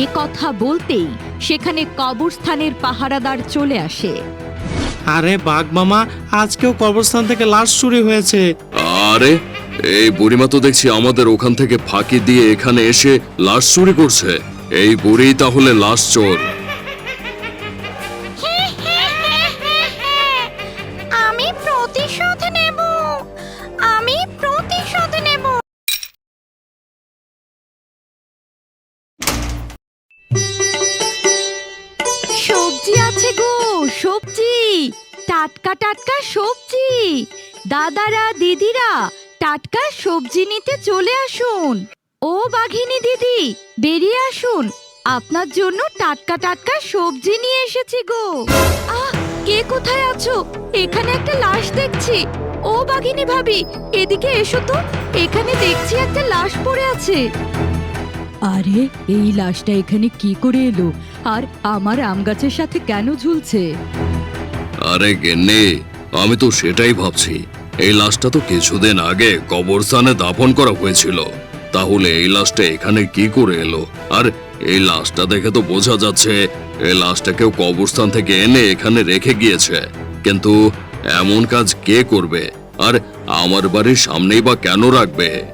এ কথা বলতেই সেখানে কবরস্থানের পাহারাদার চলে আসে। আরে বাঘ মামা আজকেও কবরস্থান থেকে লাশ চুরি হয়েছে। আরে এই বুড়িমা তো দেখছি আমাদের ওখান থেকে ফাঁকি দিয়ে এখানে এসে লাশ চুরি করছে। এই বুড়ি তাহলে লাশ চোর। সবজি। টাটকা টাটকা সবজি। দাদারা, দিদিরা, টাটকা সবজি নিতে চলে আসুন। ও বাঘিনী দিদি, বেরিয়ে আসুন। আপনার জন্য টাটকা টাটকা সবজি নিয়ে এসেছি গো। আহ, কে কোথায় আছো? এখানে একটা লাশ দেখছি। ও বাঘিনী ভাবি, এদিকে এসো তো। এখানে দেখছি একটা লাশ পড়ে আছে। আরে, এই লাশটা এখানে কি করে এলো? আর আমার আম গাছের সাথে কেন ঝুলছে? আরে গেন্নে, আমি তো সেটাই ভাবছি। এই লাশটা তো কিছুদিন আগে কবরস্থানে দাফন করা হয়েছিল। তাহলে এই লাশটা এখানে কি করে এলো? আর এই লাশটা দেখে তো বোঝা যাচ্ছে, এই লাশটা কেউ কবরস্থান থেকে এনে এখানে রেখে গিয়েছে। কিন্তু এমন কাজ কে করবে? আর আমার বাড়ির সামনেই বা কেন রাখবে?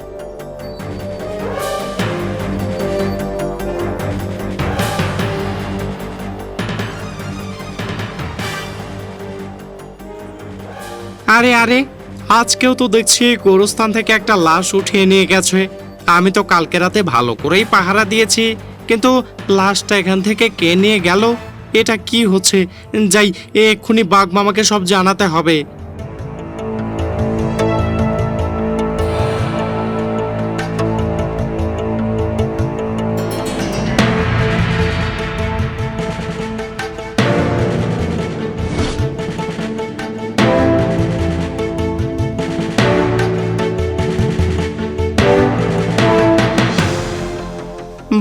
আরে আরে, আজকেও তো দেখছি গোরস্থান থেকে একটা লাশ উঠিয়ে নিয়ে গেছে। আমি তো কালকে রাতে ভালো করেই পাহারা দিয়েছি, কিন্তু লাশটা এখান থেকে কে নিয়ে গেল? এটা কি হচ্ছে? যাই, এক্ষুনি বাঘ মামাকে সব জানাতে হবে।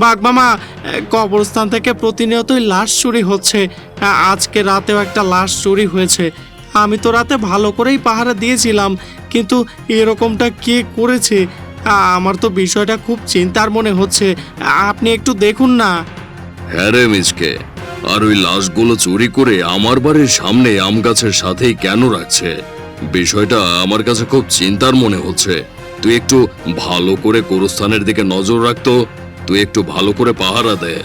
বাঘ মামা কবরস্থান থেকে প্রতিনিয়তই লাশ চুরি হচ্ছে। আজকে রাতেও একটা লাশ চুরি হয়েছে। আমি তো রাতে ভালো করেই পাহারা দিয়েছিলাম, কিন্তু এরকমটা কে করেছে? আমার তো বিষয়টা খুব চিন্তার মনে হচ্ছে। আপনি একটু দেখুন না। হ্যাঁ রে মিসকে আর ওই লাশগুলো চুরি করে আমার বাড়ির সামনে আম গাছের সাথেই কেন রাখছে? বিষয়টা আমার কাছে খুব চিন্তার মনে হচ্ছে। তুই একটু ভালো করে গোরস্থানের দিকে নজর রাখতো তুই একটু ভালো করে পাহারা দে।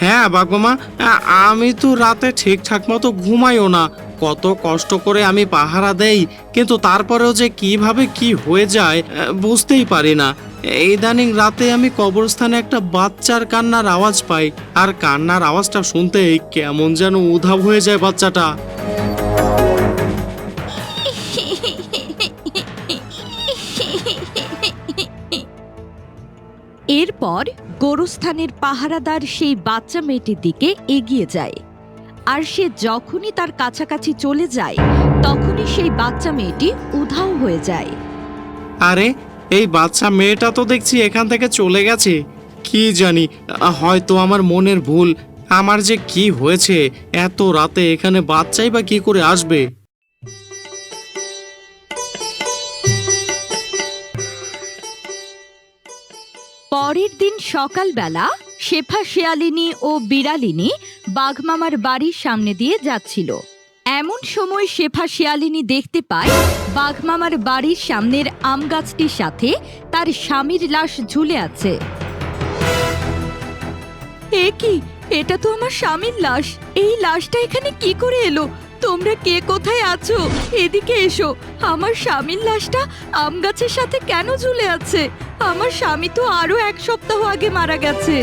হ্যাঁ বাগমামা আ- আমি তো রাতে ঠিকঠাক মতো ঘুমাইও না। কত কষ্ট করে আমি পাহারা দেই, কিন্তু তারপরেও যে কীভাবে কি হয়ে যায় বুঝতেই পারি না। ইদানিং রাতে আমি কবরস্থানে একটা বাচ্চার কান্নার আওয়াজ পাই, আর কান্নার আওয়াজটা শুনতে কেমন যেন উধাব হয়ে যায় বাচ্চাটা। এরপর গোরস্থানের পাহারাদার সেই বাচ্চা মেয়েটির দিকে এগিয়ে যায়। আর সে যখনই তার কাছাকাছি চলে যায়, তখনই সেই বাচ্চা মেয়েটি উধাও হয়ে যায়। আরে, এই বাচ্চা মেয়েটা তো দেখছি এখান থেকে চলে গেছে। কি জানি, হয়তো আমার মনের ভুল। আমার যে কি হয়েছে, এত রাতে এখানে বাচ্চাই বা কি করে আসবে? পরের দিন সকালবেলা শেফা শিয়ালিনী ও বিড়ালিনী বাঘমামার বাড়ির সামনে দিয়ে যাচ্ছিল। এমন সময় শেফা শিয়ালিনী দেখতে পায়, বাঘমামার বাড়ির সামনের আম গাছটির সাথে তার স্বামীর লাশ ঝুলে আছে। এ কি? এটা তো আমার স্বামীর লাশ। এই লাশটা এখানে কি করে এলো? তোমরা কে কোথায় আছো? এদিকে এসো। আমার স্বামীর লাশটা আম গাছের সাথে কেন ঝুলে আছে? আমার স্বামী তো আরও এক সপ্তাহ আগে মারা গেছে।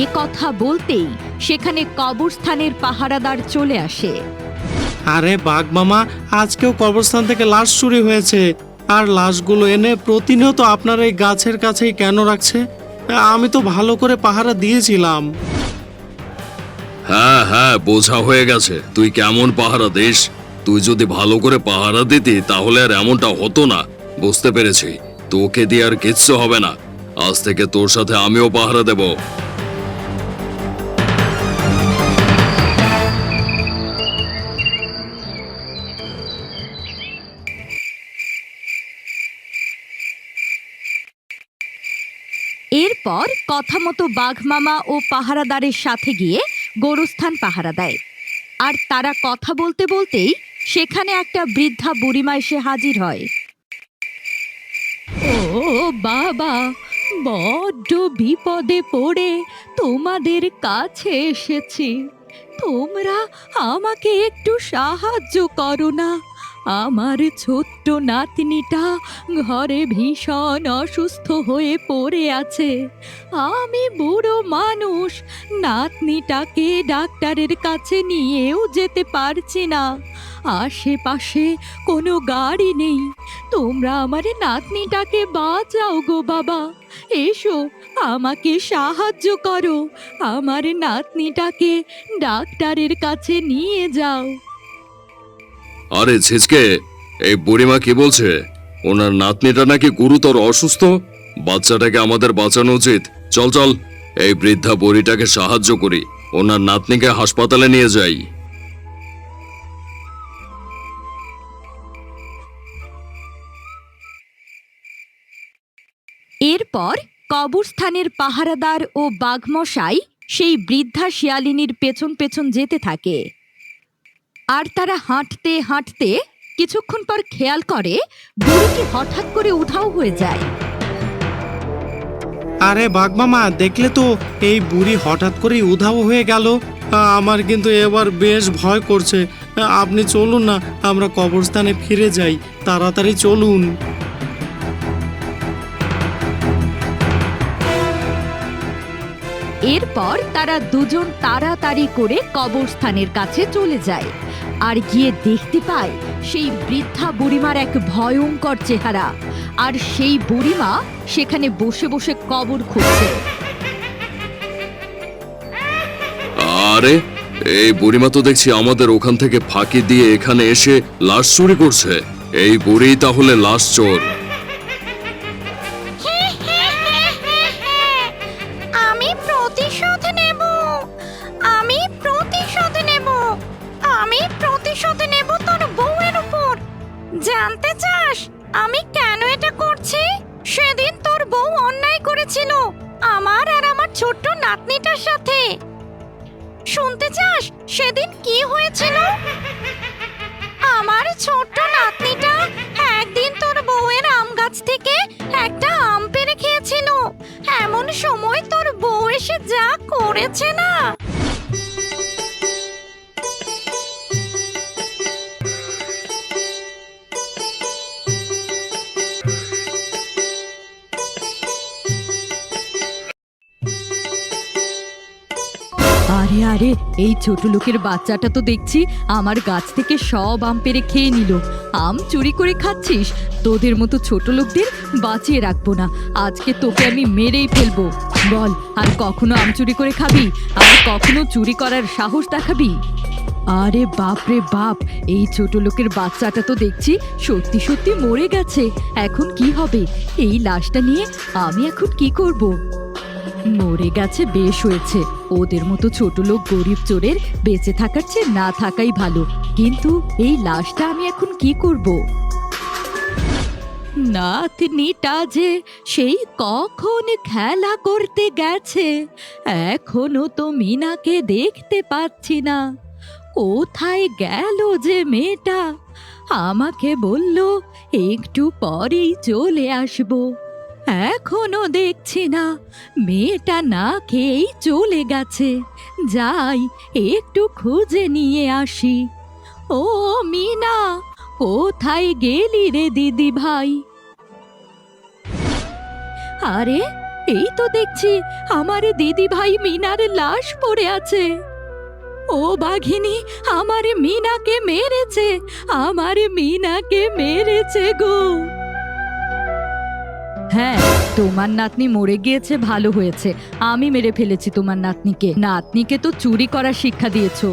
এ কথা বলতেই সেখানে কবরস্থানের পাহারাদার চলে আসে। আরে বাঘ মামা, আজকেও কবরস্থান থেকে লাশ চুরি হয়েছে। আর লাশগুলো এনে প্রতিনিয়ত আপনার এই গাছের কাছেই কেন রাখছে? আমি তো ভালো করে পাহারা দিয়েছিলাম। হ্যাঁ হ্যাঁ বোঝা হয়ে গেছে। তুই কেমন পাহারা দিস তুই যদি ভালো করে পাহারা দিতি, তাহলে আর এমনটা হতো না। বুঝতে পেরেছি। তোকে দিয়ে আর কিচ্ছু হবে না। আজ থেকে তোর সাথে আমিও পাহারা দেব। এরপর কথা মতো বাঘ মামা ও পাহারাদারের সাথে গিয়ে গোরস্থান পাহারা দেয়। আর তারা কথা বলতে বলতেই সেখানে একটা বৃদ্ধা বুড়িমা এসে হাজির হয়। ও বাবা, বড্ড বিপদে পড়ে, তোমাদের কাছে এসেছি। তোমরা আমাকে একটু সাহায্য করো না। আমার ছোট্ট নাতনিটা ঘরে ভীষণ অসুস্থ হয়ে পড়ে আছে। আমি বুড়ো মানুষ, নাতনিটাকে ডাক্তারের কাছে নিয়েও যেতে পারছি না। আশেপাশে কোনো গাড়ি নেই। তোমরা আমার নাতনিটাকে বাঁচাও গো বাবা। এসো, আমাকে সাহায্য করো। আমার নাতনিটাকে ডাক্তারের কাছে নিয়ে যাও। আরে ছেচকে, এই বুড়িমা কি বলছে? ওনার নাতনিটা নাকি গুরুতর অসুস্থ? বাচ্চাটাকে আমাদের বাঁচানো উচিত। চল চল, এই বৃদ্ধা বুড়িটাকে সাহায্য করি। ওনার নাতনিকে হাসপাতালে নিয়ে যাই। এরপর কবরস্থানের পাহারাদার ও বাঘমশাই সেই বৃদ্ধা শিয়ালিনীর পেছন পেছন যেতে থাকে। আর তারা হাঁটতে হাঁটতে কিছুক্ষণ পর খেয়াল করে বুড়িটি হঠাৎ করে উধাও হয়ে যায়। আরে বাগমামা দেখলে তো এই বুড়ি হঠাৎ করেই উধাও হয়ে গেল। আমার কিন্তু এবার বেশ ভয় করছে। আপনি চলুন না আমরা কবরস্থানে ফিরে যাই। তাড়াতাড়ি চলুন। এরপর তারা দুজন তাড়াতাড়ি করে কবরস্থানের কাছে চলে যায়। আর গিয়ে দেখতে পায় সেই বৃদ্ধা বুড়িমার এক ভয়ঙ্কর চেহারা। আর সেই বুড়িমা সেখানে বসে বসে কবর খুঁজছে। আরে, এই বুড়িমা তো দেখছি আমাদের ওখান থেকে ফাঁকি দিয়ে এখানে এসে লাশ চুরি করছে। এই বুড়ি তাহলে লাশ চোর। জানতে চাস? আমি কেন এটা করছি? সেদিন তোর বউ অন্যায় করেছিল, আমার আর আমার ছোট্ট নাতনিটার সাথে। শুনতে চাস, সেদিন কি হয়েছিল? আমার ছোট্ট নাতনিটা একদিন তোর বউয়ের আম গাছ থেকে একটা আম পেরে খেয়েছিল। এমন সময় তোর বউ এসে যা করেছে না? এই ছোট লোকের বাচ্চাটা তো দেখছি আমার গাছ থেকে সব আম পেরে খেয়ে নিল। আম চুরি করে খাচ্ছিস? তোদের মতো ছোট লোকদের বাঁচিয়ে রাখব না। আজকে তোকে আমি মেরেই ফেলব। বল, আর কখনো আম চুরি করে খাবি? আর কখনো চুরি করার সাহস দেখাবি? আরে বাপ রে বাপ, এই ছোট লোকের বাচ্চাটা তো দেখছি সত্যি সত্যি মরে গেছে। এখন কি হবে? এই লাশটা নিয়ে আমি এখন কি করব? মরে গেছে, বেশ হয়েছে। ওদের মতো ছোট লোক গরিব চোরের বেঁচে থাকার চেয়ে না থাকাই ভালো। কিন্তু এই লাশটা আমি এখন কি করব? নাতনিটা যে সেই কখন খেলা করতে গেছে, এখনও তো মিনাকে দেখতে পাচ্ছি না। কোথায় গেল যে মেয়েটা? আমাকে বলল, একটু পরেই চলে আসব। এখনও দেখছি না। মেয়েটা না খেয়েই চলে গেছে। যাই, একটু খুঁজে নিয়ে আসি। ও মিনা, কোথায় গেলি রে দিদি ভাই? আরে, এই তো দেখছি, আমার দিদি ভাই মিনার লাশ পড়ে আছে। ও বাঘিনী, আমার মিনাকে মেরেছে, আমার মিনাকে মেরেছে গো। হ্যাঁ তোমার নাতনি মরে গিয়েছে, ভালো হয়েছে। আমি মেরে ফেলেছি তোমার নাতনিকে। নাতনিকে তো চুরি করার শিক্ষা দিয়েছ।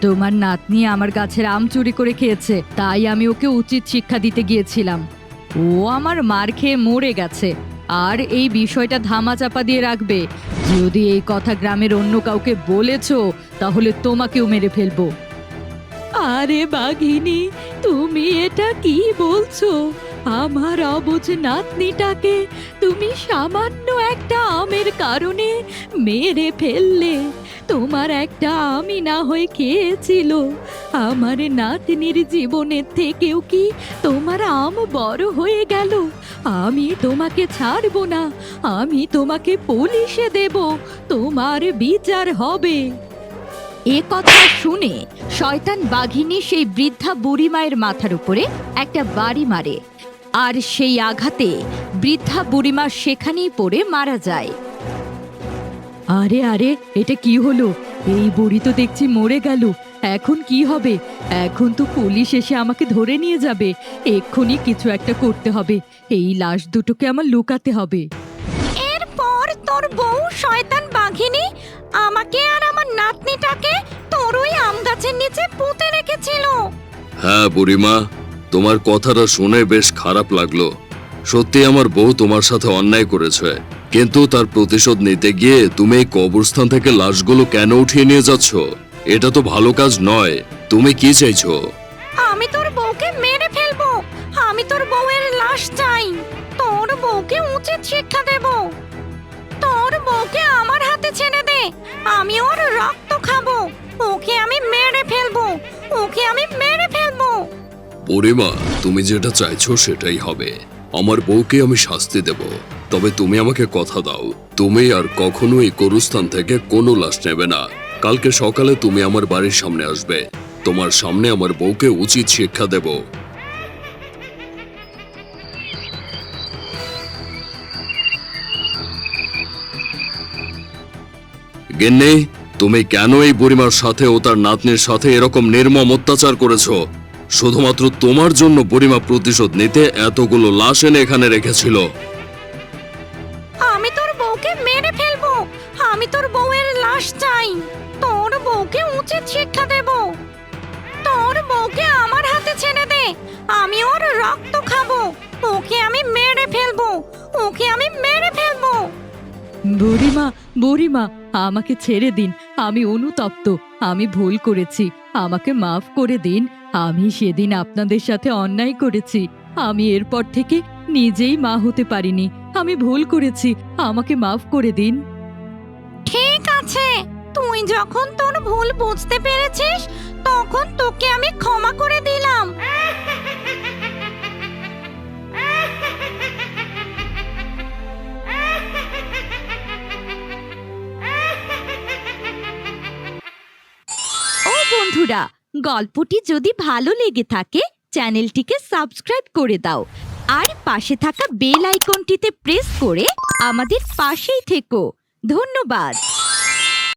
তোমার নাতনি আমার গাছের আম চুরি করে খেয়েছে, তাই আমি ওকে উচিত শিক্ষা দিতে গিয়েছিলাম। ও আমার মার খেয়ে মরে গেছে। আর এই বিষয়টা ধামা চাপা দিয়ে রাখবে। যদি এই কথা গ্রামের অন্য কাউকে বলেছ, তাহলে তোমাকেও মেরে ফেলব। আরে বাঘিনী, তুমি এটা কি বলছো? আমার অবুঝ নাতনিটাকে তুমি সামান্য একটা আমের কারণে মেরে ফেললে। তোমার একটা আমি না হয়ে খেয়েছিল। আমার নাতনির জীবনের থেকেও কি তোমার আম বড় হয়ে গেল? আমি তোমাকে ছাড়বো না। আমি তোমাকে পুলিশে দেব। তোমার বিচার হবে। এ কথা শুনে শয়তান বাঘিনী সেই বৃদ্ধা বুড়িমায়ের মাথার উপরে একটা বাড়ি মারে। আর সেই আঘাতে বৃদ্ধা বুড়িমা সেখানেই পড়ে মারা যায়। আরে আরে এটা কি হলো? এই বুড়ি তো দেখছি মরে গেল। এখন কি হবে? এখন তো পুলিশ এসে আমাকে ধরে নিয়ে যাবে। এক্ষুনি কিছু একটা করতে হবে। এই লাশ দুটোকে আমার লুকাতে হবে। এরপর তোর বউ শয়তান বাঘিনী আমাকে আর আমার নাতনিটাকে তোর ওই আম গাছের নিচে পুঁতে রেখেছিল। হ্যাঁ বুড়িমা। তোমার কথাটা শুনে বেশ খারাপ লাগল। সত্যি আমার বউ তোমার সাথে অন্যায় করেছে। কিন্তু তার প্রতিশোধ নিতে গিয়ে তুমি এই কবরস্থান থেকে লাশগুলো কেন উঠিয়ে নিয়ে যাচ্ছ? এটা তো ভালো কাজ নয়। তুমি কি চাইছো? আমি তোর বউকে মেরে ফেলব। আমি তোর বউয়ের লাশ চাই। তোর বউকে উচিত শিক্ষা দেব। তোর বউকে আমার হাতে ছেড়ে দে। আমি ওর রক্ত খাব। ওকে আমি মেরে ফেলব। ওকে আমি মেরে ফেলব। বুড়িমা তুমি যেটা চাইছো সেটাই হবে। আমার বউকে আমি শাস্তি দেব। তবে তুমি আমাকে কথা দাও। তুমি আর কখনো এই করুস্থান থেকে কোনো লাশ নেবে না। কালকে সকালে তুমি আমার বাড়ির সামনে আসবে। তোমার সামনে আমার বউকে উচিত শিক্ষা দেব। গেন্নে, তুমি কেন এই বুড়িমার সাথে ও তার নাতনির সাথে এরকম নির্মম অত্যাচার করেছ? শুধুমাত্র তোমার জন্য পরিমাপ প্রতিশোধ নিতে এতগুলো লাশ এনে এখানে রেখেছিল। আমি তোর বউকে মেরে ফেলব। আমি তোর বউয়ের লাশ চাই। তোর বউকে উচিত শিক্ষা দেব। তোর বউকে আমার হাতে ছেড়ে দে। আমি ওর রক্ত খাব। ওকে আমি মেরে ফেলব। ওকে আমি মেরে ফেলব। বুড়িমা বুড়িমা আমাকে ছেড়ে দিন। আমি অনুতপ্ত। আমি ভুল করেছি। আমাকে মাফ করে দিন। আমি সেদিন আপনাদের সাথে অন্যায় করেছি। আমি এরপর থেকে নিজেই মা হতে পারিনি। আমি ভুল করেছি। আমাকে মাফ করে দিন। ঠিক আছে। তুই যখন তোর ভুল বুঝতে পেরেছিস তখন তোকে আমি ক্ষমা করে দিলাম। ও বন্ধুরা গল্পটি যদি ভালো লেগে থাকে, চ্যানেলটিকে সাবস্ক্রাইব করে দাও। আর পাশে থাকা বেল আইকনটিতে প্রেস করে আমাদের পাশেই থেকো। ধন্যবাদ।